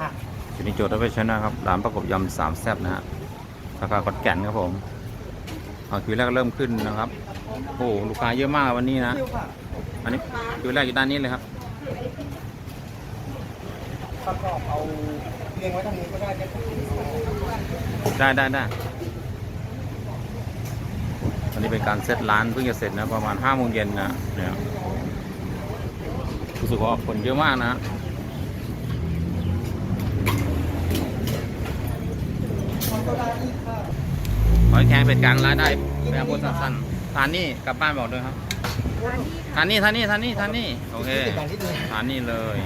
ค่ะสินิโจทย์ไปชนะครับร้านประกบยำสามแซ่บนะฮะสาขาขอนแก่นครับผมเอาคิวแรกเริ่มขึ้นนะครับ โอ้โหลูกค้าเยอะมากวันนี้นะ อันนี้คิวแรกอยู่ด้านนี้เลยครับประกอบเอาเรียงไว้ทางนี้ก็ได้ได้ได้ได้วันนี้เป็นการเซตร้านเพิ่งจะเสร็จนะประมาณห้าโมงเย็นนะเนี่ยรู้สึกว่าคนเยอะมากนะ มันก็ได้อีกค่ะ หอยแครงเป็ดกลางรายได้แบบพูดสั้นๆทานนี่กลับบ้านบอกด้วยครับทานนี่ทานนี่ทานนี่ทานนี่โอเคทานนี่เลย